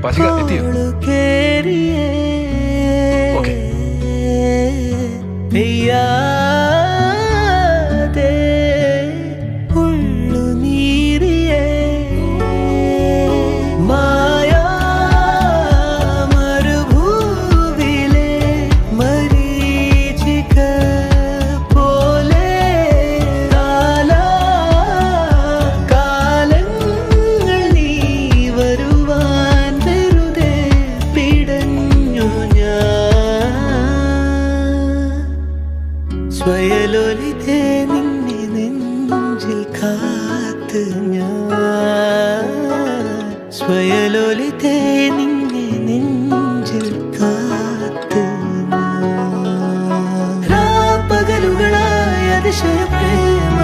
Básicamente, tío. Ok. സ്വയലൊലിതേ നിന്നെ നെഞ്ചിൽ കാത്ത് ഞാൻ. സ്വയലൊലിതേ നിന്നെ നെഞ്ചിൽ കാത്ത് രാപ്പകലുകളായ അതിശയ പ്രേമ